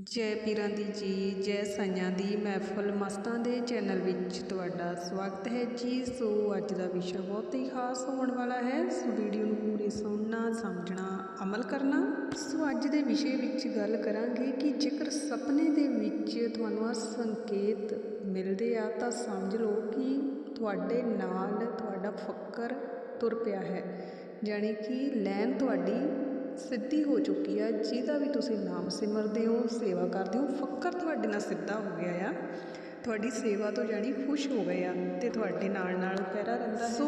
ਜੈ ਪੀਰਾਂ ਦੀ ਜੀ, ਜੈ ਸਾਈਆਂ ਦੀ ਮਹਿਫਲ। ਮਸਤਾਂ ਦੇ ਚੈਨਲ ਵਿੱਚ ਤੁਹਾਡਾ ਸਵਾਗਤ ਹੈ। ਜੀ, ਸੋ ਅੱਜ ਦਾ ਵਿਸ਼ਾ ਬਹੁਤ ਹੀ ਖਾਸ ਹੋਣ ਵਾਲਾ ਹੈ। ਸੋ ਵੀਡੀਓ ਨੂੰ ਪੂਰੀ ਸੁਣਨਾ ਸਮਝਣਾ, ਅਮਲ ਕਰਨਾ। ਸੋ ਅੱਜ ਦੇ ਵਿਸ਼ੇ ਵਿੱਚ ਗੱਲ ਕਰਾਂਗੇ ਕਿ ਜੇਕਰ ਸੁਪਨੇ ਦੇ ਵਿੱਚ ਤੁਹਾਨੂੰ ਆ ਸੰਕੇਤ ਮਿਲਦੇ ਆ, ਤਾਂ ਸਮਝ ਲਓ ਕਿ ਤੁਹਾਡੇ ਨਾਲ ਤੁਹਾਡਾ ਫੱਕਰ ਤੁਰ ਪਿਆ ਹੈ। ਜਾਣੀ ਕਿ ਲੈਨ ਤੁਹਾਡੀ ਸਿੱਧੀ ਹੋ ਚੁੱਕੀ ਆ, ਜਿਹਦਾ ਵੀ ਤੁਸੀਂ ਨਾਮ ਸਿਮਰਦੇ ਹੋ, ਸੇਵਾ ਕਰਦੇ ਹੋ, ਫੱਕਰ ਤੁਹਾਡੇ ਨਾਲ ਸਿੱਧਾ ਹੋ ਗਿਆ ਆ। ਤੁਹਾਡੀ ਸੇਵਾ ਤੋਂ ਜਾਣੀ ਖੁਸ਼ ਹੋ ਗਏ ਆ ਤੇ ਤੁਹਾਡੇ ਨਾਲ ਨਾਲ ਪਹਿਰਾ ਰਹਿੰਦਾ ਸੋ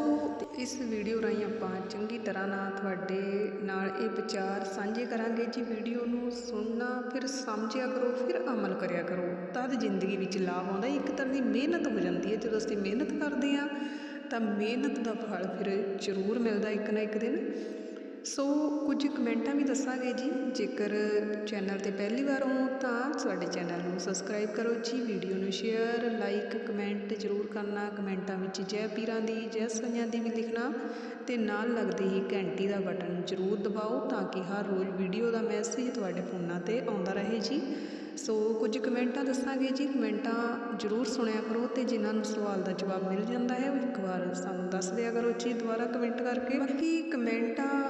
ਇਸ ਵੀਡੀਓ ਰਾਹੀਂ ਆਪਾਂ ਚੰਗੀ ਤਰ੍ਹਾਂ ਨਾਲ ਤੁਹਾਡੇ ਨਾਲ ਇਹ ਵਿਚਾਰ ਸਾਂਝੇ ਕਰਾਂਗੇ ਜੀ। ਵੀਡੀਓ ਨੂੰ ਸੁਣਨਾ, ਫਿਰ ਸਮਝਿਆ ਕਰੋ, ਫਿਰ ਅਮਲ ਕਰਿਆ ਕਰੋ। ਤਦ ਜ਼ਿੰਦਗੀ ਵਿੱਚ ਲਾਭ ਆਉਂਦਾ, ਇੱਕ ਤਰ੍ਹਾਂ ਦੀ ਮਿਹਨਤ ਹੋ ਜਾਂਦੀ ਹੈ। ਜਦੋਂ ਅਸੀਂ ਮਿਹਨਤ ਕਰਦੇ ਆ ਤਾਂ ਮਿਹਨਤ ਦਾ ਫਲ ਫਿਰ ਜ਼ਰੂਰ ਮਿਲਦਾ ਇੱਕ ਨਾ ਇੱਕ ਦਿਨ। ਸੋ ਕੁਝ ਕਮੈਂਟਾਂ ਵੀ ਦੱਸਾਂਗੇ ਜੀ। ਜੇਕਰ ਚੈਨਲ ਤੇ ਪਹਿਲੀ ਵਾਰ ਹੋ ਤਾਂ ਸਾਡੇ ਚੈਨਲ ਨੂੰ ਸਬਸਕ੍ਰਾਈਬ ਕਰੋ ਜੀ। ਵੀਡੀਓ ਨੂੰ ਸ਼ੇਅਰ, ਲਾਈਕ, ਕਮੈਂਟ ਜ਼ਰੂਰ ਕਰਨਾ। ਕਮੈਂਟਾਂ ਵਿੱਚ ਜੈ ਪੀਰਾਂ ਦੀ, ਜੈ ਸੰਨਿਆਂ ਦੀ ਵੀ ਲਿਖਣਾ ਤੇ ਨਾਲ ਲੱਗਦੇ ਹੀ ਘੰਟੀ ਦਾ ਬਟਨ ਜ਼ਰੂਰ ਦਬਾਓ ਤਾਂ ਕਿ ਹਰ ਰੋਜ਼ ਵੀਡੀਓ ਦਾ ਮੈਸੇਜ ਤੁਹਾਡੇ ਫੋਨਾਂ ਤੇ ਆਉਂਦਾ ਰਹੇ ਜੀ। ਸੋ ਕੁਝ ਕਮੈਂਟਾਂ ਦੱਸਾਂਗੇ ਜੀ। ਕਮੈਂਟਾਂ ਜ਼ਰੂਰ ਸੁਣਿਆ ਕਰੋ ਤੇ ਜਿਨ੍ਹਾਂ ਨੂੰ ਸਵਾਲ ਦਾ ਜਵਾਬ ਮਿਲ ਜਾਂਦਾ ਹੈ, ਉਹ ਇੱਕ ਵਾਰ ਸਾਨੂੰ ਦੱਸ ਦਿਆ ਕਰੋ ਜੀ। ਦੁਬਾਰਾ ਕਮੈਂਟ ਕਰਕੇ ਬਾਕੀ ਕਮੈਂਟਾਂ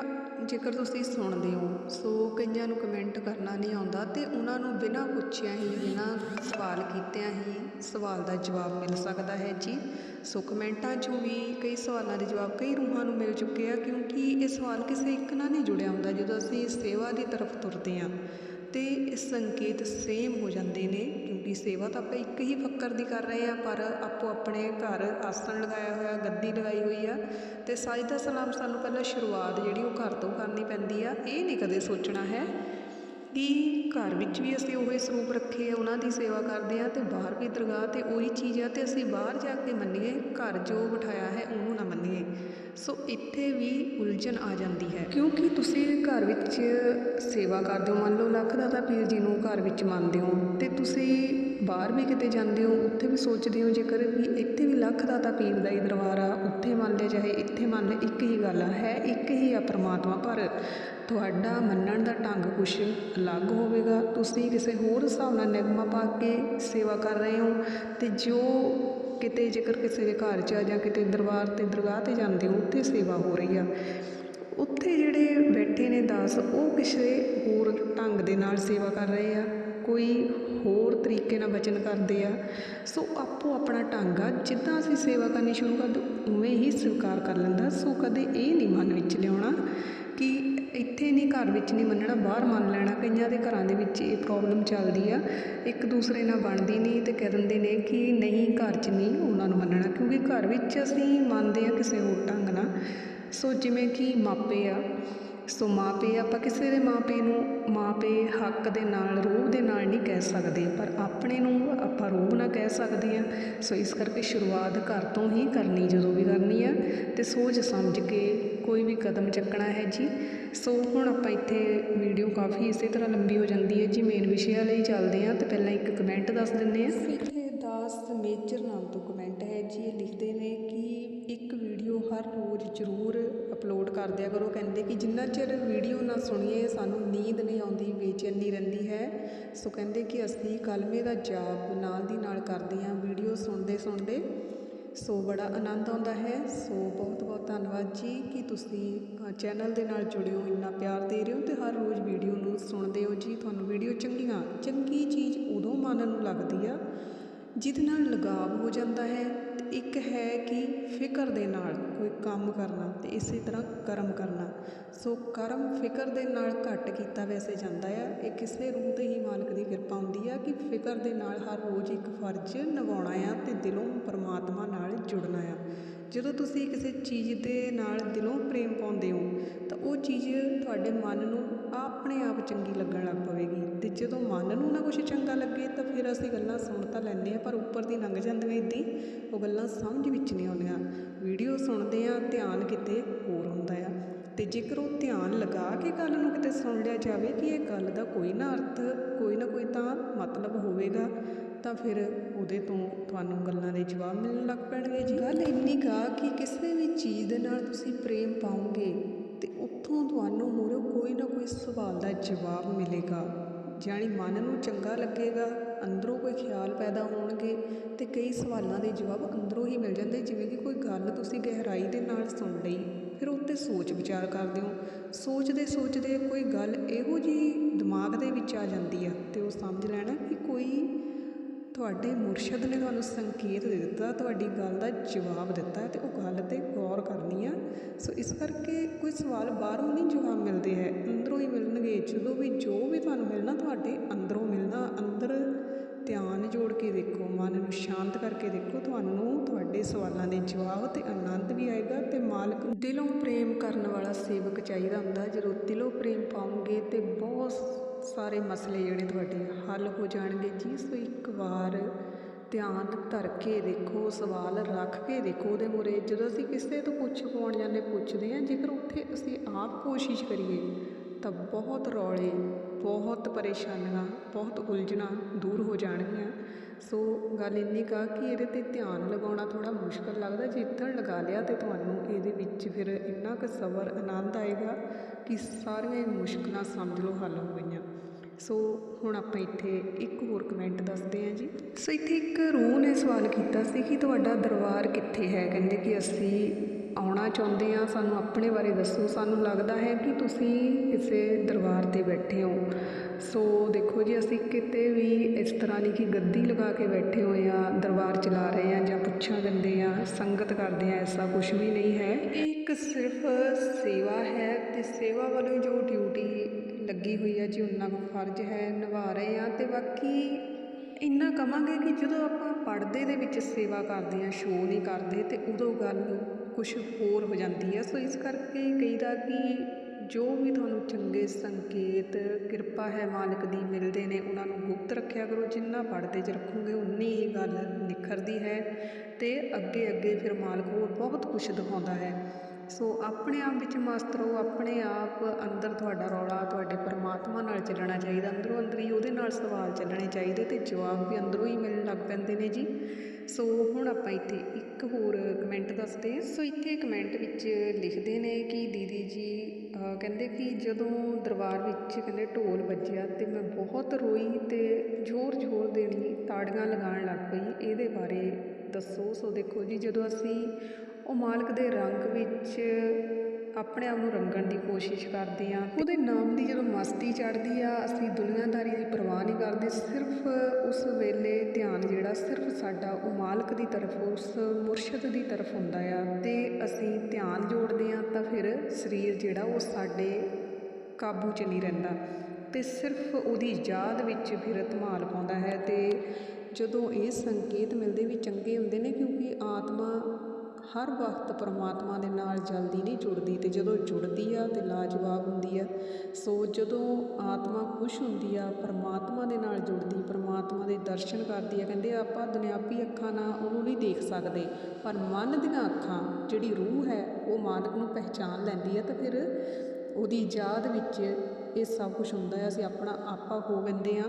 ਜੇਕਰ ਤੁਸੀਂ ਸੁਣਦੇ ਹੋ, ਸੋ ਕਈਆਂ ਨੂੰ ਕਮੈਂਟ ਕਰਨਾ ਨਹੀਂ ਆਉਂਦਾ ਤੇ ਉਹਨਾਂ ਨੂੰ ਬਿਨਾਂ ਪੁੱਛਿਆ ਹੀ, ਬਿਨਾਂ ਸਵਾਲ ਕੀਤਿਆਂ ਹੀ ਸਵਾਲ ਦਾ ਜਵਾਬ ਮਿਲ ਸਕਦਾ ਹੈ ਜੀ। ਸੋ ਕਮੈਂਟਾਂ 'ਚੋਂ ਵੀ ਕਈ ਸਵਾਲਾਂ ਦੇ ਜਵਾਬ, ਕਈ ਰੂਹਾਂ ਨੂੰ ਮਿਲ ਚੁੱਕੇ ਆ, ਕਿਉਂਕਿ ਇਹ ਸਵਾਲ ਕਿਸੇ ਇੱਕ ਨਾਲ ਨਹੀਂ ਜੁੜਿਆ ਹੁੰਦਾ ਜਦੋਂ ਅਸੀਂ ਸੇਵਾ ਦੀ ਤਰਫ ਤੁਰਦੇ ਹਾਂ। ਤੇ ਇਹ ਸੰਕੇਤ ਸੇਮ ਹੋ ਜਾਂਦੇ ਨੇ, ਕਿਉਂਕਿ ਸੇਵਾ ਤਾਂ ਆਪਾਂ ਇੱਕ ਹੀ ਫੱਕਰ ਦੀ ਕਰ ਰਹੇ ਆ ਪਰ ਆਪੋ ਆਪਣੇ ਘਰ ਆਸਣ ਲਗਾਇਆ ਹੋਇਆ, ਗੱਦੀ ਲਗਾਈ ਹੋਈ ਆ, ਤੇ ਸਾਜਦਾ ਸਲਾਮ ਸਾਨੂੰ ਪਹਿਲਾਂ ਸ਼ੁਰੂਆਤ ਜਿਹੜੀ ਉਹ ਘਰ ਤੋਂ ਕਰਨੀ ਪੈਂਦੀ ਆ, ਇਹ ਨਹੀਂ ਕਦੇ ਸੋਚਣਾ ਹੈ ਕਿ ਘਰ ਵਿੱਚ ਵੀ ਅਸੀਂ ਉਹੀ ਸਰੂਪ ਰੱਖੇ ਆ, ਉਹਨਾਂ ਦੀ ਸੇਵਾ ਕਰਦੇ ਆ, ਤੇ ਬਾਹਰ ਵੀ ਦਰਗਾਹ ਤੇ ਉਹੀ ਚੀਜ਼ ਆ, ਤੇ ਅਸੀਂ ਬਾਹਰ ਜਾ ਕੇ ਮੰਨੀਏ, ਘਰ ਜੋ ਬਿਠਾਇਆ ਹੈ, ਉਹਨੂੰ ਨਾ ਮੰਨੀਏ। ਸੋ ਇੱਥੇ ਵੀ ਉਲਝਣ ਆ ਜਾਂਦੀ ਹੈ। ਕਿਉਂਕਿ ਤੁਸੀਂ ਘਰ ਵਿੱਚ ਸੇਵਾ ਕਰਦੇ ਹੋ, ਮੰਨ ਲਓ ਲੱਖ ਦਾਤਾ ਪੀਰ ਜੀ ਨੂੰ ਘਰ ਵਿੱਚ ਮੰਨਦੇ ਹੋ ਤੇ ਤੁਸੀਂ ਬਾਹਰ ਵੀ ਕਿਤੇ ਜਾਂਦੇ ਹੋ, ਉੱਥੇ ਵੀ ਸੋਚਦੇ ਹੋ ਜੇਕਰ ਵੀ ਇੱਥੇ ਵੀ ਲੱਖ ਦਾਤਾ ਪੀਰ ਦਾ ਹੀ ਦਰਬਾਰ ਆ, ਉੱਥੇ ਮੰਨ ਲਿਆ ਚਾਹੇ ਇੱਥੇ ਮੰਨ ਲਿਆ ਇੱਕ ਹੀ ਗੱਲ ਆ, ਹੈ ਇੱਕ ਹੀ ਆ ਪਰਮਾਤਮਾ ਪਰ ਤੁਹਾਡਾ ਮੰਨਣ ਦਾ ਢੰਗ ਕੁਛ ਅਲੱਗ ਹੋਵੇਗਾ। ਤੁਸੀਂ ਕਿਸੇ ਹੋਰ ਹਿਸਾਬ ਨਾਲ ਨਿਗਮਾ ਪਾ ਕੇ ਸੇਵਾ ਕਰ ਰਹੇ ਹੋ ਤੇ ਜੋ ਕਿਤੇ ਜੇਕਰ ਕਿਸੇ ਦੇ ਘਰ 'ਚ ਜਾਂ ਕਿਤੇ ਦਰਬਾਰ ਤੇ ਦਰਗਾਹ ਤੇ ਜਾਂਦੇ ਹੋ, ਉੱਥੇ ਸੇਵਾ ਹੋ ਰਹੀ ਆ। ਉੱਥੇ ਜਿਹੜੇ ਬੈਠੇ ਨੇ ਦਾਸ, ਉਹ ਕਿਸੇ ਹੋਰ ਢੰਗ ਦੇ ਨਾਲ ਸੇਵਾ ਕਰ ਰਹੇ ਆ, ਕੋਈ ਹੋਰ ਤਰੀਕੇ ਨਾਲ ਬਚਨ ਕਰਦੇ ਆ। ਸੋ ਆਪੋ ਆਪਣਾ ਢੰਗ ਆ, ਜਿੱਦਾਂ ਅਸੀਂ ਸੇਵਾ ਕਰਨੀ ਸ਼ੁਰੂ ਕਰ ਦੋ, ਉਵੇਂ ਹੀ ਸਵੀਕਾਰ ਕਰ ਲੈਂਦਾ। ਸੋ ਕਦੇ ਇਹ ਨਹੀਂ ਮਨ ਵਿੱਚ ਲਿਆਉਣਾ ਕਿ ਇੱਥੇ ਨਹੀਂ, ਘਰ ਵਿੱਚ ਨਹੀਂ ਮੰਨਣਾ, ਬਾਹਰ ਮੰਨ ਲੈਣਾ। ਕਈਆਂ ਦੇ ਘਰਾਂ ਦੇ ਵਿੱਚ ਇਹ ਪ੍ਰੋਬਲਮ ਚੱਲਦੀ ਆ। ਇੱਕ ਦੂਸਰੇ ਨਾਲ ਬਣਦੀ ਨਹੀਂ ਤੇ ਕਹਿ ਦਿੰਦੇ ਨੇ ਕਿ ਨਹੀਂ, ਘਰ 'ਚ ਨਹੀਂ ਉਹਨਾਂ ਨੂੰ ਮੰਨਣਾ। ਕਿਉਂਕਿ ਘਰ ਵਿੱਚ ਅਸੀਂ ਮੰਨਦੇ ਆ ਕਿਸੇ ਹੋਰ ਢੰਗ ਨਾਲ। ਸੋ ਜਿਵੇਂ ਕਿ ਮਾਪੇ ਆ, ਸੋ ਮਾਪੇ ਆਪਾਂ ਕਿਸੇ ਦੇ ਮਾਪੇ ਨੂੰ, ਮਾਪੇ ਹੱਕ ਦੇ ਨਾਲ, ਰੂਹ ਦੇ ਨਾਲ ਨਹੀਂ ਕਹਿ ਸਕਦੇ। ਪਰ ਆਪਣੇ ਨੂੰ ਆਪਾਂ ਰੂਹ ਨਾਲ ਕਹਿ ਸਕਦੇ ਆ। ਸੋ ਇਸ ਕਰਕੇ ਸ਼ੁਰੂਆਤ ਘਰ ਤੋਂ ਹੀ ਕਰਨੀ, ਜਦੋਂ ਵੀ ਕਰਨੀ ਆ। ਤੇ ਸੋਚ ਸਮਝ ਕੇ ਕੋਈ ਵੀ ਕਦਮ ਚੱਕਣਾ ਹੈ ਜੀ। ਸੋ ਹੁਣ ਆਪਾਂ ਇੱਥੇ ਵੀਡੀਓ ਕਾਫੀ ਇਸੇ ਤਰ੍ਹਾਂ ਲੰਬੀ ਹੋ ਜਾਂਦੀ ਹੈ ਜੀ ਮੇਨ ਵਿਸ਼ਿਆਂ ਲਈ ਚੱਲਦੇ ਹਾਂ। ਤਾਂ ਪਹਿਲਾਂ ਇੱਕ ਕਮੈਂਟ ਦੱਸ ਦਿੰਦੇ ਹਾਂ। ਸਿੱਖੇ ਦਾਸ ਮੇਜਰ ਨਾਮ ਤੋਂ ਕਮੈਂਟ ਹੈ ਜੀ। ਇਹ ਲਿਖਦੇ ਨੇ ਕਿ ਇੱਕ ਵੀਡੀਓ ਹਰ ਰੋਜ਼ ਜ਼ਰੂਰ ਅਪਲੋਡ ਕਰ ਦਿਆ ਕਰੋ। ਕਹਿੰਦੇ ਕਿ ਜਿੰਨਾ ਚਿਰ ਵੀਡੀਓ ਨਾ ਸੁਣੀਏ, ਸਾਨੂੰ ਨੀਂਦ ਨਹੀਂ ਆਉਂਦੀ, ਬੇਚੈਨੀ ਰਹਿੰਦੀ ਹੈ। ਸੋ ਕਹਿੰਦੇ ਕਿ ਅਸੀਂ ਕਲਮੇ ਦਾ ਜਾਪ ਨਾਲ ਦੀ ਨਾਲ ਕਰਦੇ ਹਾਂ ਵੀਡੀਓ ਸੁਣਦੇ ਸੁਣਦੇ ਸੋ ਬੜਾ ਆਨੰਦ ਆਉਂਦਾ ਹੈ। ਸੋ ਬਹੁਤ ਬਹੁਤ ਧੰਨਵਾਦ ਜੀ ਕਿ ਤੁਸੀਂ ਚੈਨਲ ਦੇ ਨਾਲ ਜੁੜੇ ਹੋ ਇੰਨਾ ਪਿਆਰ ਦੇ ਰਹੇ ਹੋ ਤੇ ਹਰ ਰੋਜ਼ ਵੀਡੀਓ ਨੂੰ ਸੁਣਦੇ ਹੋ ਜੀ। ਤੁਹਾਨੂੰ ਵੀਡੀਓ ਚੰਗੀਆਂ, ਚੰਗੀ ਚੀਜ਼ ਉਦੋਂ ਮਨ ਨੂੰ ਲੱਗਦੀ ਆ, ਜਿਹਦੇ ਨਾਲ ਲਗਾਵ ਹੋ ਜਾਂਦਾ ਹੈ। ਇੱਕ ਹੈ ਕਿ ਫਿਕਰ ਦੇ ਨਾਲ ਕੋਈ ਕੰਮ ਕਰਨਾ ਅਤੇ ਇਸੇ ਤਰ੍ਹਾਂ ਕਰਮ ਕਰਨਾ। ਸੋ ਕਰਮ ਫਿਕਰ ਦੇ ਨਾਲ ਘੱਟ ਕੀਤਾ ਵੈਸੇ ਜਾਂਦਾ ਆ। ਇਹ ਕਿਸੇ ਰੂਹ ਤੇ ਹੀ ਮਾਲਕ ਦੀ ਕਿਰਪਾ ਹੁੰਦੀ ਆ ਕਿ ਫਿਕਰ ਦੇ ਨਾਲ ਹਰ ਰੋਜ਼ ਇੱਕ ਫਰਜ਼ ਨਿਭਾਉਣਾ ਆ ਤੇ ਦਿਲੋਂ ਪਰਮਾਤਮਾ ਨਾਲ ਜੁੜਨਾ ਆ। ਜਦੋਂ ਤੁਸੀਂ ਕਿਸੇ ਚੀਜ਼ ਦੇ ਨਾਲ ਦਿਲੋਂ ਪ੍ਰੇਮ ਪਾਉਂਦੇ ਹੋ ਤਾਂ ਉਹ ਚੀਜ਼ ਤੁਹਾਡੇ ਮਨ ਨੂੰ ਆਪਣੇ ਆਪ ਚੰਗੀ ਲੱਗਣ ਲੱਗ ਪਵੇਗੀ ਅਤੇ ਜਦੋਂ ਮਨ ਨੂੰ ਨਾ ਕੁਝ ਚੰਗਾ ਲੱਗੇ ਤਾਂ ਫਿਰ ਅਸੀਂ ਗੱਲਾਂ ਸੁਣ ਤਾਂ ਲੈਂਦੇ ਹਾਂ, ਪਰ ਉੱਪਰ ਦੀ ਲੰਘ ਜਾਂਦੀਆਂ ਇੱਦਾਂ ਹੀ, ਉਹ ਗੱਲਾਂ ਸਮਝ ਵਿੱਚ ਨਹੀਂ ਆਉਂਦੀਆਂ। ਵੀਡੀਓ ਸੁਣਦੇ ਆ ਧਿਆਨ ਕਿਤੇ ਹੋਰ ਹੁੰਦਾ ਆ। ਅਤੇ ਜੇਕਰ ਉਹ ਧਿਆਨ ਲਗਾ ਕੇ ਗੱਲ ਨੂੰ ਕਿਤੇ ਸੁਣ ਲਿਆ ਜਾਵੇ ਕਿ ਇਹ ਗੱਲ ਦਾ ਕੋਈ ਨਾ ਅਰਥ, ਕੋਈ ਨਾ ਕੋਈ ਤਾਂ ਮਤਲਬ ਹੋਵੇਗਾ, ਤਾਂ ਫਿਰ ਉਹਦੇ ਤੋਂ ਤੁਹਾਨੂੰ ਗੱਲਾਂ ਦੇ ਜਵਾਬ ਮਿਲਣ ਲੱਗ ਪੈਣਗੇ ਜੀ। ਗੱਲ ਇੰਨੀ ਕਾ ਕਿ ਕਿਸੇ ਵੀ ਚੀਜ਼ ਦੇ ਨਾਲ ਤੁਸੀਂ ਪ੍ਰੇਮ ਪਾਓਗੇ ਅਤੇ ਉੱਥੋਂ ਤੁਹਾਨੂੰ ਹੋਰ ਕੋਈ ਨਾ ਕੋਈ ਸਵਾਲ ਦਾ ਜਵਾਬ ਮਿਲੇਗਾ। ਜਾਣੀ ਮਨ ਨੂੰ ਚੰਗਾ ਲੱਗੇਗਾ, ਅੰਦਰੋਂ ਕੋਈ ਖਿਆਲ ਪੈਦਾ ਹੋਣਗੇ ਅਤੇ ਕਈ ਸਵਾਲਾਂ ਦੇ ਜਵਾਬ ਅੰਦਰੋਂ ਹੀ ਮਿਲ ਜਾਂਦੇ, ਜਿਵੇਂ ਕਿ ਕੋਈ ਗੱਲ ਤੁਸੀਂ ਗਹਿਰਾਈ ਦੇ ਨਾਲ ਸੁਣ ਲਈ, ਫਿਰ ਉੱਤੇ ਸੋਚ ਵਿਚਾਰ ਕਰਦੇ ਹੋ। ਸੋਚਦੇ ਸੋਚਦੇ ਕੋਈ ਗੱਲ ਇਹੋ ਜਿਹੀ ਦਿਮਾਗ ਦੇ ਵਿੱਚ ਆ ਜਾਂਦੀ ਆ ਅਤੇ ਉਹ ਸਮਝ ਲੈਣਾ ਕਿ ਕੋਈ ਤੁਹਾਡੇ ਮੁਰਸ਼ਦ ਨੇ ਤੁਹਾਨੂੰ ਸੰਕੇਤ ਦੇ ਦਿੱਤਾ, ਤੁਹਾਡੀ ਗੱਲ ਦਾ ਜਵਾਬ ਦਿੱਤਾ ਅਤੇ ਉਹ ਗੱਲ ਤੇ ਗੌਰ ਕਰਨੀ ਆ। ਸੋ ਇਸ ਕਰਕੇ ਕੋਈ ਸਵਾਲ ਬਾਹਰੋਂ ਨਹੀਂ ਜਵਾਬ ਮਿਲਦੇ ਹੈ, ਅੰਦਰੋਂ ਹੀ ਮਿਲਣਗੇ। ਜਦੋਂ ਵੀ ਜੋ ਵੀ ਤੁਹਾਨੂੰ ਮਿਲਣਾ, ਤੁਹਾਡੇ ਅੰਦਰੋਂ ਮਿਲਣਾ, ਅੰਦਰ ਧਿਆਨ ਜੋੜ ਕੇ ਦੇਖੋ, ਮਨ ਨੂੰ ਸ਼ਾਂਤ ਕਰਕੇ ਦੇਖੋ, ਤੁਹਾਨੂੰ ਤੁਹਾਡੇ ਸਵਾਲਾਂ ਦੇ ਜਵਾਬ ਤੇ ਆਨੰਦ ਵੀ ਆਏਗਾ ਤੇ ਮਾਲਕ ਨੂੰ ਦਿਲੋਂ ਪ੍ਰੇਮ ਕਰਨ ਵਾਲਾ ਸੇਵਕ ਚਾਹੀਦਾ ਹੁੰਦਾ। ਜਦੋਂ ਦਿਲੋਂ ਪ੍ਰੇਮ ਪਾਉਂਗੇ ਤੇ ਬਹੁਤ ਸਾਰੇ ਮਸਲੇ ਜਿਹੜੇ ਤੁਹਾਡੇ ਹੱਲ ਹੋ ਜਾਣਗੇ। ਜੀ ਸੋ ਇੱਕ ਵਾਰ ਧਿਆਨ ਧਰ ਕੇ ਦੇਖੋ, ਸਵਾਲ ਰੱਖ ਕੇ ਦੇਖੋ ਉਹਦੇ ਮੂਹਰੇ। ਜਦੋਂ ਅਸੀਂ ਕਿਸੇ ਤੋਂ ਪੁੱਛ ਪਾਉਣ ਜਾਂਦੇ, ਪੁੱਛਦੇ ਹਾਂ। ਜੇਕਰ ਉੱਥੇ ਅਸੀਂ ਆਪ ਕੋਸ਼ਿਸ਼ ਕਰੀਏ, ਤਾਂ ਬਹੁਤ ਰੌਲੇ, ਬਹੁਤ ਪਰੇਸ਼ਾਨੀਆਂ, ਬਹੁਤ ਉਲਝਣਾਂ ਦੂਰ ਹੋ ਜਾਣਗੀਆਂ। ਸੋ ਗੱਲ ਇੰਨੀ ਕਾ ਕਿ ਇਹਦੇ ਤੇ ਧਿਆਨ ਲਗਾਉਣਾ ਥੋੜਾ ਮੁਸ਼ਕਲ ਲੱਗਦਾ। ਜਿੱਦਣ ਲਗਾ ਲਿਆ ਤੇ ਤੁਹਾਨੂੰ ਇਹਦੇ ਵਿੱਚ ਫਿਰ ਇੰਨਾ ਕੁ ਸਬਰ ਆਨੰਦ ਆਏਗਾ ਕਿ ਸਾਰੀਆਂ ਮੁਸ਼ਕਲਾਂ ਸਮਝ ਲਓ, ਹੱਲ ਹੋ ਗਈਆਂ। ਸੋ ਹੁਣ ਆਪਾਂ ਇੱਥੇ ਇੱਕ ਹੋਰ ਕਮੈਂਟ ਦੱਸਦੇ ਹਾਂ ਜੀ। ਸੋ ਇੱਥੇ ਇੱਕ ਰੂਹ ਨੇ ਸਵਾਲ ਕੀਤਾ ਸੀ ਕਿ ਤੁਹਾਡਾ ਦਰਬਾਰ ਕਿੱਥੇ ਹੈ? ਕਹਿੰਦੇ ਕਿ ਅਸੀਂ ਆਉਣਾ ਚਾਹੁੰਦੇ ਹਾਂ, ਸਾਨੂੰ ਆਪਣੇ ਬਾਰੇ ਦੱਸੋ। ਸਾਨੂੰ ਲੱਗਦਾ ਹੈ ਕਿ ਤੁਸੀਂ ਕਿਸੇ ਦਰਬਾਰ ਤੇ ਬੈਠੇ ਹੋ। ਸੋ ਦੇਖੋ ਜੀ, ਅਸੀਂ ਕਿਤੇ ਵੀ ਇਸ ਤਰ੍ਹਾਂ ਨਹੀਂ ਕਿ ਗੱਦੀ ਲਗਾ ਕੇ ਬੈਠੇ ਹੋਏ ਆ ਦਰਬਾਰ ਚਲਾ ਰਹੇ ਆ ਜਾਂ ਪੁੱਛਾਂ ਦਿੰਦੇ ਆ ਸੰਗਤ ਕਰਦੇ ਆ ਐਸਾ ਕੁਝ ਵੀ ਨਹੀਂ ਹੈ। ਇਹ ਇੱਕ ਸਿਰਫ ਸੇਵਾ ਹੈ ਤੇ ਸੇਵਾ ਵੱਲੋਂ ਜੋ ਡਿਊਟੀ ਲੱਗੀ ਹੋਈ ਆ ਜੀ, ਉਹਨਾਂ ਦਾ ਫਰਜ਼ ਹੈ, ਨਿਭਾ ਰਹੇ ਆ। ਅਤੇ ਬਾਕੀ ਇੰਨਾ ਕਵਾਂਗੇ ਕਿ ਜਦੋਂ ਆਪਾਂ ਪਰਦੇ ਦੇ ਵਿੱਚ ਸੇਵਾ ਕਰਦੇ ਆ, ਸ਼ੋਅ ਨਹੀਂ ਕਰਦੇ, ਤੇ ਉਦੋਂ ਗੱਲ ਕੁਝ ਹੋਰ ਹੋ ਜਾਂਦੀ ਹੈ ਸੋ ਇਸ ਕਰਕੇ ਕਹੀਦਾ ਕਿ ਜੋ ਵੀ ਤੁਹਾਨੂੰ ਚੰਗੇ ਸੰਕੇਤ, ਕਿਰਪਾ ਹੈ ਮਾਲਕ ਦੀ, ਮਿਲਦੇ ਨੇ, ਉਹਨਾਂ ਨੂੰ ਗੁਪਤ ਰੱਖਿਆ ਕਰੋ। ਜਿੰਨਾ ਪਰਦੇ 'ਚ ਰੱਖੋਗੇ, ਉਨੀ ਹੀ ਗੱਲ ਨਿਖਰਦੀ ਹੈ। ਤੇ ਅੱਗੇ ਅੱਗੇ ਫਿਰ ਮਾਲਕ ਹੋਰ ਬਹੁਤ ਕੁਝ ਦਿਖਾਉਂਦਾ ਹੈ। ਸੋ ਆਪਣੇ ਆਪ ਵਿੱਚ ਮਸਤ ਰਹੋ ਆਪਣੇ ਆਪ ਅੰਦਰ ਤੁਹਾਡਾ ਰੌਲਾ, ਤੁਹਾਡੇ ਪਰਮਾਤਮਾ ਨਾਲ ਚੱਲਣਾ ਚਾਹੀਦਾ, ਅੰਦਰੋਂ ਅੰਦਰ ਹੀ ਉਹਦੇ ਨਾਲ ਸਵਾਲ ਚੱਲਣੇ ਚਾਹੀਦੇ ਤੇ ਜਵਾਬ ਵੀ ਅੰਦਰੋਂ ਹੀ ਮਿਲਣ ਲੱਗ ਪੈਂਦੇ ਨੇ ਜੀ। ਸੋ ਹੁਣ ਆਪਾਂ ਇੱਥੇ ਇੱਕ ਹੋਰ ਕਮੈਂਟ ਦੱਸਦੇ ਹਾਂ। ਸੋ ਇੱਥੇ ਕਮੈਂਟ ਵਿੱਚ ਲਿਖਦੇ ਨੇ ਕਿ ਦੀਦੀ ਜੀ ਕਹਿੰਦੇ ਕਿ ਜਦੋਂ ਦਰਬਾਰ ਵਿੱਚ ਕਹਿੰਦੇ ਢੋਲ ਵੱਜਿਆ ਤੇ ਮੈਂ ਬਹੁਤ ਰੋਈ ਤੇ ਜ਼ੋਰ ਜ਼ੋਰ ਦੇਣੀ ਤਾੜੀਆਂ ਲਗਾਉਣ ਲੱਗ ਪਈ। ਇਹਦੇ ਬਾਰੇ ਦੱਸੋ। ਸੋ ਦੇਖੋ ਜੀ, ਜਦੋਂ ਅਸੀਂ ਉਹ ਮਾਲਕ ਦੇ ਰੰਗ ਵਿੱਚ ਆਪਣੇ ਆਪ ਨੂੰ ਰੰਗਣ ਦੀ ਕੋਸ਼ਿਸ਼ ਕਰਦੇ ਆ। ਉਹਦੇ ਨਾਮ ਦੀ ਜਦੋਂ ਮਸਤੀ ਚੜ੍ਹਦੀ ਆ, ਅਸੀਂ ਦੁਨੀਆਦਾਰੀ ਦੀ ਪਰਵਾਹ ਨਹੀਂ ਕਰਦੇ। ਸਿਰਫ ਉਸ ਵੇਲੇ ਧਿਆਨ ਜਿਹੜਾ, ਸਿਰਫ ਸਾਡਾ, ਉਹ ਮਾਲਕ ਦੀ ਤਰਫ, ਉਸ ਮੁਰਸ਼ਿਦ ਦੀ ਤਰਫ ਹੁੰਦਾ ਆ। ਤੇ ਅਸੀਂ ਧਿਆਨ ਜੋੜਦੇ ਆ ਤਾਂ ਫਿਰ ਸਰੀਰ ਜਿਹੜਾ, ਉਹ ਸਾਡੇ ਕਾਬੂ 'ਚ ਨਹੀਂ ਰਹਿੰਦਾ। ਤੇ ਸਿਰਫ ਉਹਦੀ ਯਾਦ ਵਿੱਚ ਫਿਰ ਧਮਾਲ ਪਾਉਂਦਾ ਹੈ। ਤੇ ਜਦੋਂ ਇਹ ਸੰਕੇਤ ਮਿਲਦੇ ਵੀ ਚੰਗੇ ਹੁੰਦੇ ਨੇ, ਕਿਉਂਕਿ ਆਤਮਾ ਹਰ ਵਕਤ ਪਰਮਾਤਮਾ ਦੇ ਨਾਲ ਜਲਦੀ ਨਹੀਂ ਜੁੜਦੀ ਤੇ ਜਦੋਂ ਜੁੜਦੀ ਆ ਤੇ ਲਾਜਵਾਬ ਹੁੰਦੀ ਆ। ਸੋ ਜਦੋਂ ਆਤਮਾ ਖੁਸ਼ ਹੁੰਦੀ ਆ, ਪਰਮਾਤਮਾ ਦੇ ਨਾਲ ਜੁੜਦੀ, ਪਰਮਾਤਮਾ ਦੇ ਦਰਸ਼ਨ ਕਰਦੀ ਆ, ਕਹਿੰਦੇ ਆਪਾਂ ਦੁਨਿਆਵੀ ਅੱਖਾਂ ਨਾਲ ਉਹਨੂੰ ਨਹੀਂ ਦੇਖ ਸਕਦੇ, ਪਰ ਮਨ ਦੀਆਂ ਅੱਖਾਂ ਜਿਹੜੀ ਰੂਹ ਹੈ, ਉਹ ਮਾਲਕ ਨੂੰ ਪਹਿਚਾਨ ਲੈਂਦੀ ਆ ਤਾਂ ਫਿਰ ਉਹਦੀ ਯਾਦ ਵਿੱਚ ਇਹ ਸਭ ਕੁਝ ਹੁੰਦਾ ਹੈ, ਅਸੀਂ ਆਪਣਾ ਆਪਾ ਹੋ ਬੰਦੇ ਆ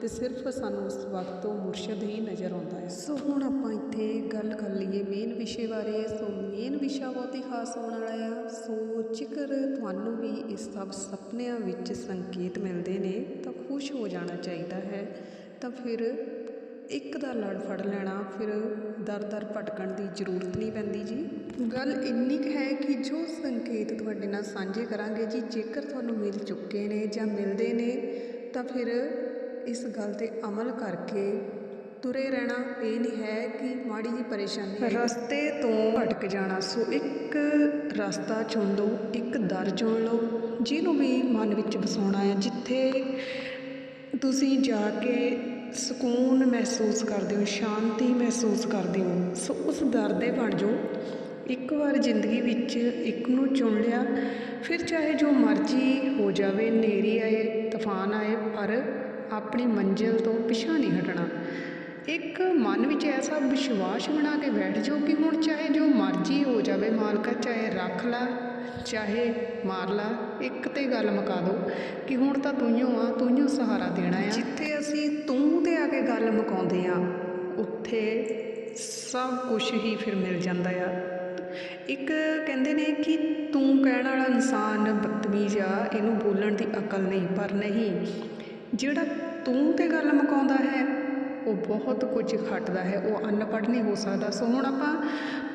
ਤੇ ਸਿਰਫ ਸਾਨੂੰ ਉਸ ਵਕਤ ਤੋਂ ਮੁਰਸ਼ਦ ਹੀ ਨਜ਼ਰ ਆਉਂਦਾ ਹੈ। ਸੋ ਹੁਣ ਆਪਾਂ ਇੱਥੇ ਗੱਲ ਕਰ ਲਈਏ ਮੇਨ ਵਿਸ਼ੇ ਬਾਰੇ। ਸੋ ਮੇਨ ਵਿਸ਼ਾ ਬਹੁਤ ਹੀ ਖਾਸ ਹੋਣ ਵਾਲਾ ਆ। ਸੋ ਜੇਕਰ ਤੁਹਾਨੂੰ ਵੀ ਇਸ ਸਭ ਸੁਪਨਿਆਂ ਵਿੱਚ ਸੰਕੇਤ ਮਿਲਦੇ ਨੇ ਤਾਂ ਖੁਸ਼ ਹੋ ਜਾਣਾ ਚਾਹੀਦਾ ਹੈ। ਤਾਂ ਫਿਰ ਇੱਕ ਦਾ ਲੜ ਫੜ ਲੈਣਾ, ਫਿਰ ਦਰ ਦਰ ਭਟਕਣ ਦੀ ਜ਼ਰੂਰਤ ਨਹੀਂ ਪੈਂਦੀ ਜੀ। ਗੱਲ ਇੰਨੀ ਕੁ ਹੈ ਕਿ ਜੋ ਸੰਕੇਤ ਤੁਹਾਡੇ ਨਾਲ ਸਾਂਝੇ ਕਰਾਂਗੇ ਜੀ, ਜੇਕਰ ਤੁਹਾਨੂੰ ਮਿਲ ਚੁੱਕੇ ਨੇ ਜਾਂ ਮਿਲਦੇ ਨੇ, ਤਾਂ ਫਿਰ ਇਸ ਗੱਲ ਤੇ ਅਮਲ ਕਰਕੇ ਤੁਰੇ ਰਹਿਣਾ। ਇਹ ਨਹੀਂ ਹੈ ਕਿ ਮਾੜੀ ਜੀ ਪਰੇਸ਼ਾਨੀ ਰਸਤੇ ਤੋਂ ਭਟਕ ਜਾਣਾ, ਸੋ ਇੱਕ ਰਸਤਾ ਚੁਣ ਲਓ, ਇੱਕ ਦਰ ਚੁਣ ਲਓ, ਜਿਹਨੂੰ ਵੀ ਮਨ ਵਿੱਚ ਵਸਾਉਣਾ ਹੈ, ਜਿੱਥੇ ਤੁਸੀਂ ਜਾ ਕੇ ਸਕੂਨ ਮਹਿਸੂਸ ਕਰਦੇ ਹੋ, ਸ਼ਾਂਤੀ ਮਹਿਸੂਸ ਕਰਦੇ ਹੋ, ਸੋ ਉਸ ਦਰ ਦੇ ਬਣ ਜਾਓ। ਇੱਕ ਵਾਰ ਜ਼ਿੰਦਗੀ ਵਿੱਚ ਇੱਕ ਨੂੰ ਚੁਣ ਲਿਆ, ਫਿਰ ਚਾਹੇ ਜੋ ਮਰਜ਼ੀ ਹੋ ਜਾਵੇ, ਨੇਰੀ ਆਏ, ਤੂਫਾਨ ਆਏ, ਪਰ ਆਪਣੀ ਮੰਜ਼ਿਲ ਤੋਂ ਪਿਛਾ ਨਹੀਂ ਹਟਣਾ। ਇੱਕ ਮਨ ਵਿੱਚ ਐਸਾ ਵਿਸ਼ਵਾਸ ਬਣਾ ਕੇ ਬੈਠ ਜਾਓ ਕਿ ਹੁਣ ਚਾਹੇ ਜੋ ਮਰਜ਼ੀ ਹੋ ਜਾਵੇ, ਮਾਲਕਾ ਚਾਹੇ ਰੱਖ ਲਾ ਚਾਹੇ ਮਾਰ ਲਾ, ਇੱਕ ਤੇ ਗੱਲ ਮੁਕਾ ਦੋ ਕਿ ਹੁਣ ਤਾਂ ਤੂੰ ਆ ਤੂੰ ਸਹਾਰਾ ਦੇਣਾ ਆ। ਜਿੱਥੇ ਅਸੀਂ ਤੂੰ ਤੇ ਆ ਕੇ ਗੱਲ ਮੁਕਾਉਂਦੇ ਆ, ਉੱਥੇ ਸਭ ਕੁਝ ਹੀ ਫਿਰ ਮਿਲ ਜਾਂਦਾ ਆ। ਇੱਕ ਕਹਿੰਦੇ ਨੇ ਕਿ ਤੂੰ ਕਹਿਣ ਵਾਲਾ ਇਨਸਾਨ ਬਦਤਮੀਜ਼ ਆ, ਇਹਨੂੰ ਬੋਲਣ ਦੀ ਅਕਲ ਨਹੀਂ, ਪਰ ਨਹੀਂ। ਜਿਹੜਾ ਤੂੰ ਤੇ ਗੱਲ ਮੁਕਾਉਂਦਾ ਹੈ ਉਹ ਬਹੁਤ ਕੁਝ ਖੱਟਦਾ ਹੈ, ਉਹ ਅਨਪੜ੍ਹ ਨਹੀਂ ਹੋ ਸਕਦਾ। ਸੋ ਹੁਣ ਆਪਾਂ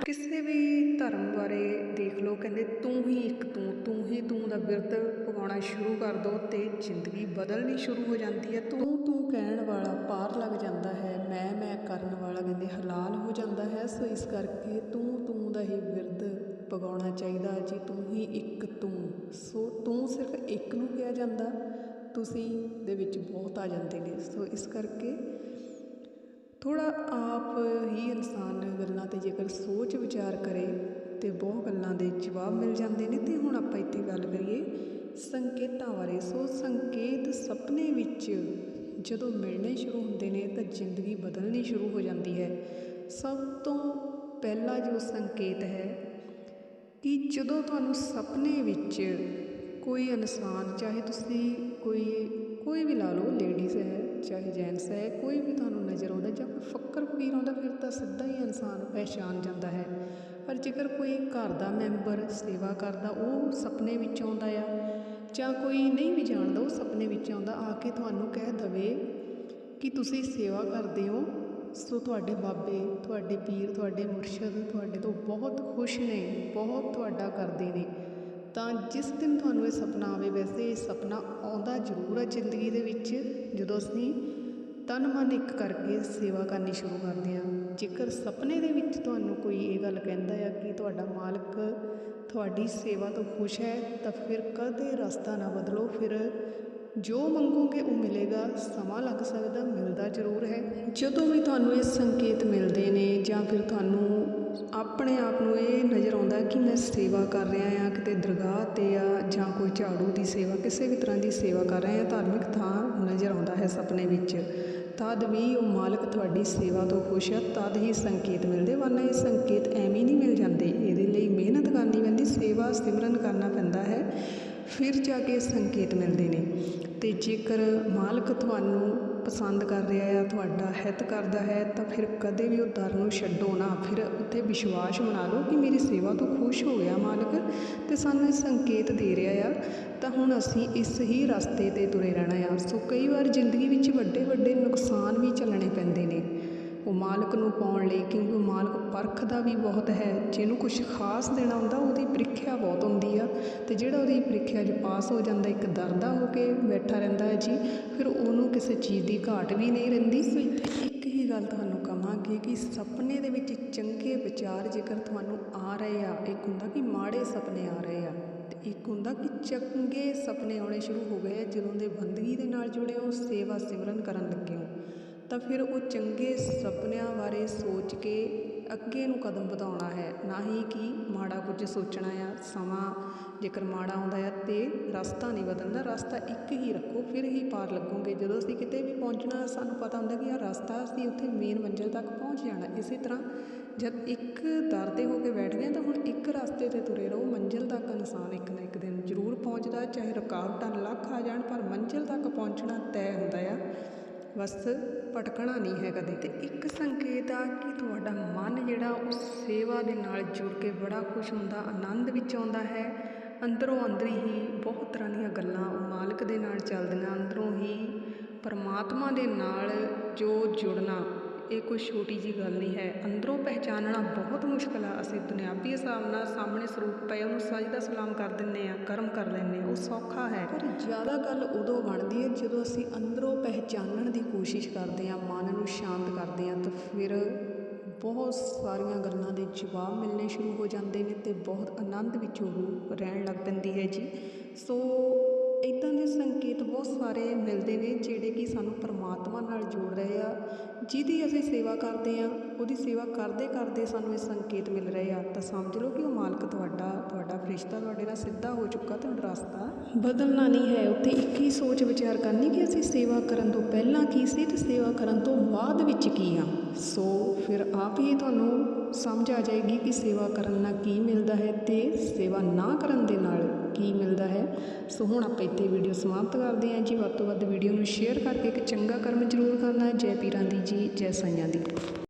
ਕਿਸੇ ਵੀ ਧਰਮ ਬਾਰੇ ਦੇਖ ਲਓ, ਕਹਿੰਦੇ ਤੂੰ ਹੀ ਇੱਕ ਤੂੰ ਤੂੰ ਹੀ ਤੂੰ ਦਾ ਬਿਰਧ ਪਵਾਉਣਾ ਸ਼ੁਰੂ ਕਰ ਦੋ ਤੇ ਜ਼ਿੰਦਗੀ ਬਦਲਣੀ ਸ਼ੁਰੂ ਹੋ ਜਾਂਦੀ ਹੈ। ਤੂੰ ਤੂੰ ਕਹਿਣ ਵਾਲਾ ਪਾਰ ਲੱਗ ਜਾਂਦਾ ਹੈ, ਮੈਂ ਮੈਂ ਕਰਨ ਵਾਲਾ ਕਹਿੰਦੇ ਹਲਾਲ ਹੋ ਜਾਂਦਾ ਹੈ। ਸੋ ਇਸ ਕਰਕੇ ਤੂੰ ਤੂੰ ਦਾ ਹੀ ਬਿਰਧ ਪਗਾਉਣਾ ਚਾਹੀਦਾ, ਜੀ ਤੂੰ ਹੀ ਇੱਕ ਤੂੰ। ਸੋ ਤੂੰ ਸਿਰਫ ਇੱਕ ਨੂੰ ਕਿਹਾ ਜਾਂਦਾ, ਤੁਸੀਂ ਦੇ ਵਿੱਚ ਬਹੁਤ ਆ ਜਾਂਦੇ ਨੇ। ਸੋ ਇਸ ਕਰਕੇ ਥੋੜ੍ਹਾ ਆਪ ਹੀ ਇਨਸਾਨ ਗੱਲਾਂ ਤੇ ਜੇਕਰ ਸੋਚ ਵਿਚਾਰ ਕਰੇ ਤਾਂ ਬਹੁਤ ਗੱਲਾਂ ਦੇ ਜਵਾਬ ਮਿਲ ਜਾਂਦੇ ਨੇ ਅਤੇ ਹੁਣ ਆਪਾਂ ਇੱਥੇ ਗੱਲ ਕਰੀਏ ਸੰਕੇਤਾਂ ਬਾਰੇ। ਸੋ ਸੰਕੇਤ ਸੁਪਨੇ ਵਿੱਚ ਜਦੋਂ ਮਿਲਣੇ ਸ਼ੁਰੂ ਹੁੰਦੇ ਨੇ ਤਾਂ ਜ਼ਿੰਦਗੀ ਬਦਲਣੀ ਸ਼ੁਰੂ ਹੋ ਜਾਂਦੀ ਹੈ। ਸਭ ਤੋਂ ਪਹਿਲਾ ਜੋ ਸੰਕੇਤ ਹੈ ਕਿ ਜਦੋਂ ਤੁਹਾਨੂੰ ਸੁਪਨੇ ਵਿੱਚ ਕੋਈ ਇਨਸਾਨ, ਚਾਹੇ ਤੁਸੀਂ ਕੋਈ ਕੋਈ ਵੀ ਲਾ ਲਓ ਲੇਡੀਜ਼ ਹੈ ਚਾਹੇ ਜੈਂਟਸ ਹੈ ਕੋਈ ਵੀ ਤੁਹਾਨੂੰ ਨਜ਼ਰ ਆਉਂਦਾ ਜਾਂ ਕੋਈ ਫੱਕਰ ਫਕੀਰ ਆਉਂਦਾ, ਫਿਰ ਤਾਂ ਸਿੱਧਾ ਹੀ ਇਨਸਾਨ ਪਹਿਚਾਨ ਜਾਂਦਾ ਹੈ। ਪਰ ਜੇਕਰ ਕੋਈ ਘਰ ਦਾ ਮੈਂਬਰ ਸੇਵਾ ਕਰਦਾ, ਉਹ ਸੁਪਨੇ ਵਿੱਚ ਆਉਂਦਾ ਆ ਜਾਂ ਕੋਈ ਨਹੀਂ ਵੀ ਜਾਣਦਾ, ਉਹ ਸੁਪਨੇ ਵਿੱਚ ਆਉਂਦਾ, ਆ ਕੇ ਤੁਹਾਨੂੰ ਕਹਿ ਦਵੇ ਕਿ ਤੁਸੀਂ ਸੇਵਾ ਕਰਦੇ ਹੋ। ਸੋ ਤੁਹਾਡੇ ਬਾਬੇ, ਤੁਹਾਡੇ ਪੀਰ, ਤੁਹਾਡੇ ਮੁਰਸ਼ਦ, ਤੁਹਾਡੇ ਤੋਂ ਬਹੁਤ ਖੁਸ਼ ਨੇ, ਬਹੁਤ ਤੁਹਾਡਾ ਕਰਦੇ ਨੇ। ਤਾਂ ਜਿਸ ਦਿਨ ਤੁਹਾਨੂੰ ਇਹ ਸੁਪਨਾ ਆਵੇ, ਵੈਸੇ ਇਹ ਸੁਪਨਾ ਆਉਂਦਾ ਜ਼ਰੂਰ ਹੈ ਜ਼ਿੰਦਗੀ ਦੇ ਵਿੱਚ, ਜਦੋਂ ਅਸੀਂ ਤਨ ਮਨ ਇੱਕ ਕਰਕੇ ਸੇਵਾ ਕਰਨੀ ਸ਼ੁਰੂ ਕਰਦੇ ਹਾਂ। ਜੇਕਰ ਸੁਪਨੇ ਦੇ ਵਿੱਚ ਤੁਹਾਨੂੰ ਕੋਈ ਇਹ ਗੱਲ ਕਹਿੰਦਾ ਆ ਕਿ ਤੁਹਾਡਾ ਮਾਲਕ ਤੁਹਾਡੀ ਸੇਵਾ ਤੋਂ ਖੁਸ਼ ਹੈ, ਤਾਂ ਫਿਰ ਕਦੇ ਰਸਤਾ ਨਾ ਬਦਲੋ। ਫਿਰ ਜੋ ਮੰਗੋਗੇ ਉਹ ਮਿਲੇਗਾ, ਸਮਾਂ ਲੱਗ ਸਕਦਾ, ਮਿਲਦਾ ਜ਼ਰੂਰ ਹੈ। ਜਦੋਂ ਵੀ ਤੁਹਾਨੂੰ ਇਹ ਸੰਕੇਤ ਮਿਲਦੇ ਨੇ ਜਾਂ ਫਿਰ ਤੁਹਾਨੂੰ ਆਪਣੇ ਆਪ ਨੂੰ ਇਹ ਨਜ਼ਰ ਆਉਂਦਾ ਕਿ ਮੈਂ ਸੇਵਾ ਕਰ ਰਿਹਾ ਹਾਂ, ਕਿਤੇ ਦਰਗਾਹ ਤੇ ਆ ਜਾਂ ਕੋਈ ਝਾੜੂ ਦੀ ਸੇਵਾ, ਕਿਸੇ ਵੀ ਤਰ੍ਹਾਂ ਦੀ ਸੇਵਾ ਕਰ ਰਹੇ ਹਾਂ, ਧਾਰਮਿਕ ਥਾਂ ਨਜ਼ਰ ਆਉਂਦਾ ਹੈ ਸੁਪਨੇ ਵਿੱਚ। ਤਦ ਵੀ ਉਹ ਮਾਲਕ ਤੁਹਾਡੀ ਸੇਵਾ ਤੋਂ ਖੁਸ਼ ਹੈ ਤਦ ਹੀ ਸੰਕੇਤ ਮਿਲਦੇ, ਵਰਨਾ ਇਹ ਸੰਕੇਤ ਐਵੇਂ ਨਹੀਂ ਮਿਲ ਜਾਂਦੇ। ਇਹਦੇ ਲਈ ਮਿਹਨਤ ਕਰਨੀ ਪੈਂਦੀ, ਸੇਵਾ ਸਿਮਰਨ ਕਰਨਾ ਪੈਂਦਾ ਹੈ, ਫਿਰ ਜਾ ਕੇ ਸੰਕੇਤ ਮਿਲਦੇ ਨੇ। ਤੇ ਜੇਕਰ ਮਾਲਕ ਤੁਹਾਨੂੰ ਪਸੰਦ ਕਰ ਰਿਹਾ ਆ ਤੁਹਾਡਾ ਹਿੱਤ ਕਰਦਾ ਹੈ, ਤਾਂ ਫਿਰ ਕਦੇ ਵੀ ਉਹ ਦਰ ਨੂੰ ਛੱਡੋ ਨਾ। ਫਿਰ ਉੱਥੇ ਵਿਸ਼ਵਾਸ ਬਣਾ ਲਓ ਕਿ ਮੇਰੀ ਸੇਵਾ ਤੋਂ ਖੁਸ਼ ਹੋ ਗਿਆ ਮਾਲਕ ਤੇ ਸਾਨੂੰ ਇਹ ਸੰਕੇਤ ਦੇ ਰਿਹਾ ਆ। ਤਾਂ ਹੁਣ ਅਸੀਂ ਇਸ ਹੀ ਰਸਤੇ ਤੇ ਤੁਰੇ ਰਹਿਣਾ ਆ। ਸੋ ਕਈ ਵਾਰ ਜ਼ਿੰਦਗੀ ਵਿੱਚ ਵੱਡੇ ਵੱਡੇ ਨੁਕਸਾਨ ਵੀ ਚੱਲਣੇ ਪੈਂਦੇ ਨੇ। ਉਹ ਮਾਲਕ ਨੂੰ ਪਾਉਣ ਲਈ, ਕਿਉਂਕਿ ਉਹ ਮਾਲਕ ਪਰਖਦਾ ਵੀ ਬਹੁਤ ਹੈ। ਜਿਹਨੂੰ ਕੁਝ ਖਾਸ ਦੇਣਾ ਹੁੰਦਾ, ਉਹਦੀ ਪ੍ਰੀਖਿਆ ਬਹੁਤ ਹੁੰਦੀ ਆ। ਤੇ ਜਿਹੜਾ ਉਹਦੀ ਪ੍ਰੀਖਿਆ 'ਚ ਪਾਸ ਹੋ ਜਾਂਦਾ, ਇੱਕ ਦਰਦਾ ਹੋ ਕੇ ਬੈਠਾ ਰਹਿੰਦਾ ਹੈ ਜੀ, ਫਿਰ ਉਹਨੂੰ ਕਿਸੇ ਚੀਜ਼ ਦੀ ਘਾਟ ਵੀ ਨਹੀਂ ਰਹਿੰਦੀ। ਸੋ ਇੱਥੇ ਇੱਕ ਹੀ ਗੱਲ ਤੁਹਾਨੂੰ ਕਹਾਂਗੇ ਕਿ ਸੁਪਨੇ ਦੇ ਵਿੱਚ ਚੰਗੇ ਵਿਚਾਰ ਜੇਕਰ ਤੁਹਾਨੂੰ ਆ ਰਹੇ ਆ, ਇੱਕ ਹੁੰਦਾ ਕਿ ਮਾੜੇ ਸੁਪਨੇ ਆ ਰਹੇ ਆ, ਤੇ ਇੱਕ ਹੁੰਦਾ ਕਿ ਚੰਗੇ ਸੁਪਨੇ ਆਉਣੇ ਸ਼ੁਰੂ ਹੋ ਗਏ ਆ, ਜਦੋਂ ਦੇ ਬੰਦਗੀ ਦੇ ਨਾਲ ਜੁੜੇ ਹੋ, ਸੇਵਾ ਸਿਮਰਨ ਕਰਨ ਲੱਗੇ ਹੋ। ਤਾਂ ਫਿਰ ਉਹ ਚੰਗੇ ਸੁਪਨਿਆਂ ਬਾਰੇ ਸੋਚ ਕੇ ਅੱਗੇ ਨੂੰ ਕਦਮ ਵਧਾਉਣਾ ਹੈ। ਨਾ ਹੀ ਕਿ ਮਾੜਾ ਕੁਝ ਸੋਚਣਾ ਆ, ਸਮਾਂ ਜੇਕਰ ਮਾੜਾ ਆਉਂਦਾ ਆ ਤੇ ਰਸਤਾ ਨਹੀਂ ਬਦਲਦਾ ਰਸਤਾ ਇੱਕ ਹੀ ਰੱਖੋ, ਫਿਰ ਹੀ ਪਾਰ ਲੱਗੋਗੇ। ਜਦੋਂ ਅਸੀਂ ਕਿਤੇ ਵੀ ਪਹੁੰਚਣਾ, ਸਾਨੂੰ ਪਤਾ ਹੁੰਦਾ ਕਿ ਇਹ ਰਸਤਾ ਅਸੀਂ ਉੱਥੇ ਮੇਨ ਮੰਜ਼ਿਲ ਤੱਕ ਪਹੁੰਚ ਜਾਣਾ। ਇਸੇ ਤਰ੍ਹਾਂ ਜਦ ਇੱਕ ਦਰ 'ਤੇ ਹੋ ਕੇ ਬੈਠ ਗਏ ਤਾਂ ਹੁਣ ਇੱਕ ਰਸਤੇ ਤੇ ਤੁਰੇ ਰਹੋ। ਮੰਜ਼ਿਲ ਤੱਕ ਇਨਸਾਨ ਇੱਕ ਨਾ ਇੱਕ ਦਿਨ ਜ਼ਰੂਰ ਪਹੁੰਚਦਾ, ਚਾਹੇ ਰੁਕਾਵਟਾਂ ਲੱਖ ਆ ਜਾਣ, ਪਰ ਮੰਜ਼ਿਲ ਤੱਕ ਪਹੁੰਚਣਾ ਤੈਅ ਹੁੰਦਾ ਆ। ਬਸ ਭਟਕਣਾ ਨਹੀਂ ਹੈ ਕਦੇ। ਤੇ ਇੱਕ ਸੰਕੇਤ ਆ ਕਿ ਤੁਹਾਡਾ ਮਨ ਜਿਹੜਾ ਉਹ ਸੇਵਾ ਦੇ ਨਾਲ ਜੁੜ ਕੇ ਬੜਾ ਖੁਸ਼ ਹੁੰਦਾ, ਆਨੰਦ ਵਿੱਚ ਆਉਂਦਾ ਹੈ। ਅੰਦਰੋਂ ਅੰਦਰ ਹੀ ਬਹੁਤ ਤਰ੍ਹਾਂ ਦੀਆਂ ਗੱਲਾਂ ਉਹ ਮਾਲਕ ਦੇ ਨਾਲ ਚੱਲਦੀਆਂ, ਅੰਦਰੋਂ ਹੀ ਪਰਮਾਤਮਾ ਦੇ ਨਾਲ ਜੋ ਜੁੜਨਾ ਇਹ ਕੋਈ ਛੋਟੀ ਜੀ ਗੱਲ ਨਹੀਂ ਹੈ। ਅੰਦਰੋਂ ਪਹਿਚਾਨਣਾ ਬਹੁਤ ਮੁਸ਼ਕਲ ਆ। ਅਸੀਂ ਦੁਨਿਆਵੀ ਹਿਸਾਬ ਨਾਲ ਸਾਹਮਣੇ ਸਰੂਪ ਪਏ ਉਹਨੂੰ ਸਜਦਾ ਸਲਾਮ ਕਰ ਦਿੰਨੇ ਆ, ਕਰਮ ਕਰ ਲੈਂਦੇ ਆ। ਉਹ ਸੌਖਾ ਹੈ। ਪਰ ਜ਼ਿਆਦਾ ਗੱਲ ਉਦੋਂ ਬਣਦੀ ਹੈ ਜਦੋਂ ਅਸੀਂ ਅੰਦਰੋਂ ਪਹਿਚਾਨਣ ਦੀ ਕੋਸ਼ਿਸ਼ ਕਰਦੇ ਆ ਮਨ ਨੂੰ ਸ਼ਾਂਤ ਕਰਦੇ ਆ ਤਾਂ ਫਿਰ ਬਹੁਤ ਸਾਰੀਆਂ ਗੱਲਾਂ ਦੇ ਜਵਾਬ ਮਿਲਣੇ ਸ਼ੁਰੂ ਹੋ ਜਾਂਦੇ ਨੇ ਤੇ ਬਹੁਤ ਆਨੰਦ ਵਿੱਚ ਉਹ ਰਹਿਣ ਲੱਗ ਪੈਂਦੀ ਹੈ ਜੀ। ਸੋ ਇਦਾਂ ਸੰਕੇਤ ਬਹੁਤ ਸਾਰੇ ਮਿਲਦੇ ਨੇ ਜਿਹੜੇ ਕਿ ਸਾਨੂੰ ਪਰਮਾਤਮਾ ਨਾਲ ਜੋੜ ਰਹੇ ਆ, ਜਿਹਦੀ ਅਸੀਂ ਸੇਵਾ ਕਰਦੇ ਆ ਉਹਦੀ ਸੇਵਾ ਕਰਦੇ ਕਰਦੇ ਸਾਨੂੰ ਇਹ ਸੰਕੇਤ ਮਿਲ ਰਹੇ ਆ। ਤਾਂ ਸਮਝ ਲਓ ਕਿ ਉਹ ਮਾਲਕ ਤੁਹਾਡਾ ਤੁਹਾਡਾ ਫਰਿਸ਼ਤਾ ਤੁਹਾਡੇ ਨਾਲ ਸਿੱਧਾ ਹੋ ਚੁੱਕਾ ਤੇ ਹੁਣ ਰਸਤਾ ਬਦਲਣਾ ਨਹੀਂ ਹੈ। ਉੱਥੇ ਇੱਕ ਹੀ ਸੋਚ ਵਿਚਾਰ ਕਰਨੀ ਕਿ ਅਸੀਂ ਸੇਵਾ ਕਰਨ ਤੋਂ ਪਹਿਲਾਂ ਕੀ ਸੀ ਤੇ ਸੇਵਾ ਕਰਨ ਤੋਂ ਬਾਅਦ ਵਿੱਚ ਕੀ ਆ। ਸੋ ਫਿਰ ਆਪ ਹੀ ਤੁਹਾਨੂੰ ਸਮਝ ਆ ਜਾਏਗੀ ਕਿ ਸੇਵਾ ਕਰਨ ਨਾਲ ਕੀ ਮਿਲਦਾ ਹੈ ਤੇ ਸੇਵਾ ਨਾ ਕਰਨ ਦੇ ਨਾਲ ਕੀ ਮਿਲਦਾ ਹੈ। ਸੋ ਹੁਣ ਆਪਾਂ ਇੱਥੇ ਵੀਡੀਓ ਸਮਾਪਤ ਕਰਦੇ ਹਾਂ ਜੀ। ਵੱਧ ਤੋਂ ਵੱਧ ਵੀਡੀਓ ਨੂੰ ਸ਼ੇਅਰ ਕਰਕੇ ਇੱਕ ਚੰਗਾ ਕਰਮ ਜ਼ਰੂਰ ਕਰਨਾ। ਜੈ ਪੀਰਾਂ ਦੀ ਜੀ, ਜੈ ਸਾਈਆਂ ਦੀ।